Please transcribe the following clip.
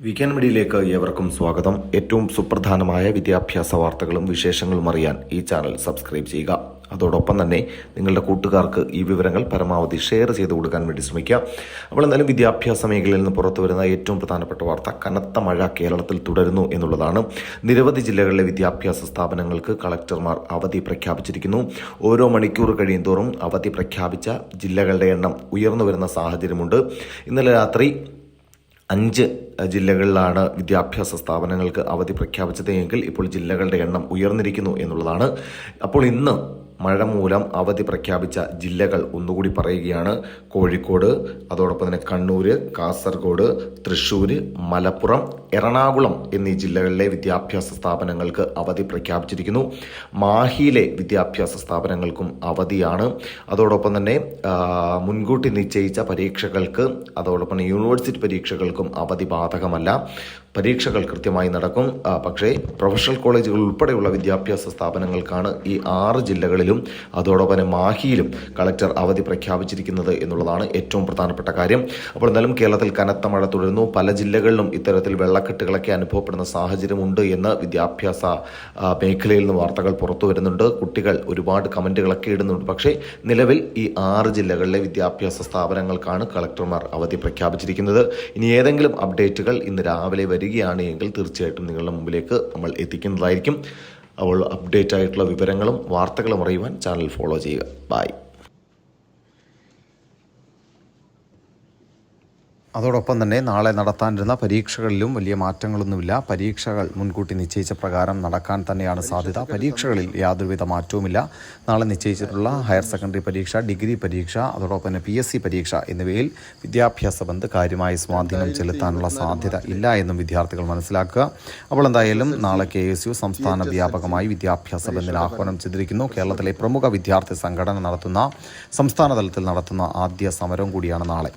Weekend മീഡിയയിലേക്ക് ഏവർക്കും സ്വാഗതം. ഏറ്റവും സുപ്രധാനമായ വിദ്യാഭ്യാസ വാർത്തകളും വിശേഷങ്ങളും അറിയാൻ ഈ ചാനൽ സബ്സ്ക്രൈബ് ചെയ്യുക. അതോടൊപ്പം തന്നെ നിങ്ങളുടെ കൂട്ടുകാർക്ക് ഈ വിവരങ്ങൾ പരമാവധി ഷെയർ ചെയ്ത് കൊടുക്കാൻ വേണ്ടി ശ്രമിക്കുക. അപ്പോൾ എന്തായാലും വിദ്യാഭ്യാസ മേഖലയിൽ നിന്ന് പുറത്തു വരുന്ന ഏറ്റവും പ്രധാനപ്പെട്ട വാർത്ത കനത്ത മഴ കേരളത്തിൽ തുടരുന്നു എന്നുള്ളതാണ്. നിരവധി ജില്ലകളിലെ വിദ്യാഭ്യാസ സ്ഥാപനങ്ങൾക്ക് കളക്ടർമാർ അവധി പ്രഖ്യാപിച്ചിരിക്കുന്നു. ഓരോ മണിക്കൂർ കഴിയുന്തോറും അവധി പ്രഖ്യാപിച്ച ജില്ലകളുടെ എണ്ണം ഉയർന്നു വരുന്ന സാഹചര്യമുണ്ട്. ഇന്നലെ രാത്രി അഞ്ച് ജില്ലകളിലാണ് വിദ്യാഭ്യാസ സ്ഥാപനങ്ങൾക്ക് അവധി പ്രഖ്യാപിച്ചത് എങ്കിൽ ഇപ്പോൾ ജില്ലകളുടെ എണ്ണം ഉയർന്നിരിക്കുന്നു എന്നുള്ളതാണ്. അപ്പോൾ ഇന്ന് മഴ മൂലം അവധി പ്രഖ്യാപിച്ച ജില്ലകൾ ഒന്നുകൂടി പറയുകയാണ്. കോഴിക്കോട് അതോടൊപ്പം തന്നെ കണ്ണൂർ കാസർഗോഡ് തൃശ്ശൂർ മലപ്പുറം എറണാകുളം എന്നീ ജില്ലകളിലെ വിദ്യാഭ്യാസ സ്ഥാപനങ്ങൾക്ക് അവധി പ്രഖ്യാപിച്ചിരിക്കുന്നു. മാഹിയിലെ വിദ്യാഭ്യാസ സ്ഥാപനങ്ങൾക്കും അവധിയാണ്. അതോടൊപ്പം തന്നെ മുൻകൂട്ടി നിശ്ചയിച്ച പരീക്ഷകൾക്ക് അതോടൊപ്പം യൂണിവേഴ്സിറ്റി പരീക്ഷകൾക്കും അവധി ബാധകമല്ല. പരീക്ഷകൾ കൃത്യമായി നടക്കും. പക്ഷേ പ്രൊഫഷണൽ കോളേജുകൾ ഉൾപ്പെടെയുള്ള വിദ്യാഭ്യാസ സ്ഥാപനങ്ങൾക്കാണ് ഈ ആറ് ജില്ലകളിലും അതോടൊപ്പം മാഹിയിലും കളക്ടർ അവധി പ്രഖ്യാപിച്ചിരിക്കുന്നത് എന്നുള്ളതാണ് ഏറ്റവും പ്രധാനപ്പെട്ട കാര്യം. അപ്പോൾ എന്നാലും കേരളത്തിൽ കനത്ത മഴ തുടരുന്നു. പല ജില്ലകളിലും ഇത്തരത്തിൽ വെള്ളക്കെട്ടുകളൊക്കെ അനുഭവപ്പെടുന്ന സാഹചര്യമുണ്ട് എന്ന് വിദ്യാഭ്യാസ മേഖലയിൽ നിന്ന് വാർത്തകൾ പുറത്തു വരുന്നുണ്ട്. കുട്ടികൾ ഒരുപാട് കമന്റുകളൊക്കെ ഇടുന്നുണ്ട്. പക്ഷേ നിലവിൽ ഈ ആറ് ജില്ലകളിലെ വിദ്യാഭ്യാസ സ്ഥാപനങ്ങൾക്കാണ് കളക്ടർമാർ അവധി പ്രഖ്യാപിച്ചിരിക്കുന്നത്. ഇനി ഏതെങ്കിലും അപ്ഡേറ്റുകൾ ഇന്ന് രാവിലെ വരികയാണ് എങ്കിൽ തീർച്ചയായിട്ടും നിങ്ങളുടെ മുമ്പിലേക്ക് നമ്മൾ എത്തിക്കുന്നതായിരിക്കും. അപ്പോൾ അപ്ഡേറ്റ് ആയിട്ടുള്ള വിവരങ്ങളും വാർത്തകളും അറിയുവാൻ ചാനൽ ഫോളോ ചെയ്യുക. ബൈ. അതോടൊപ്പം തന്നെ നാളെ നടത്താനിരുന്ന പരീക്ഷകളിലും വലിയ മാറ്റങ്ങളൊന്നുമില്ല. പരീക്ഷകൾ മുൻകൂട്ടി നിശ്ചയിച്ച പ്രകാരം നടക്കാൻ തന്നെയാണ് സാധ്യത. പരീക്ഷകളിൽ യാതൊരുവിധ മാറ്റവുമില്ല. നാളെ നിശ്ചയിച്ചിട്ടുള്ള ഹയർ സെക്കൻഡറി പരീക്ഷ ഡിഗ്രി പരീക്ഷ അതോടൊപ്പം തന്നെ പി എസ് സി പരീക്ഷ എന്നിവയിൽ വിദ്യാഭ്യാസ ബന്ധ് കാര്യമായ സ്വാധീനം ചെലുത്താനുള്ള സാധ്യത ഇല്ല എന്നും വിദ്യാർത്ഥികൾ മനസ്സിലാക്കുക. അപ്പോൾ എന്തായാലും നാളെ കെ എസ് യു സംസ്ഥാന വ്യാപകമായി വിദ്യാഭ്യാസ ബന്ധിന് ആഹ്വാനം ചെയ്തിരിക്കുന്നു. കേരളത്തിലെ പ്രമുഖ വിദ്യാർത്ഥി സംഘടന നടത്തുന്ന സംസ്ഥാനതലത്തിൽ നടത്തുന്ന ആദ്യ സമരം കൂടിയാണ് നാളെ.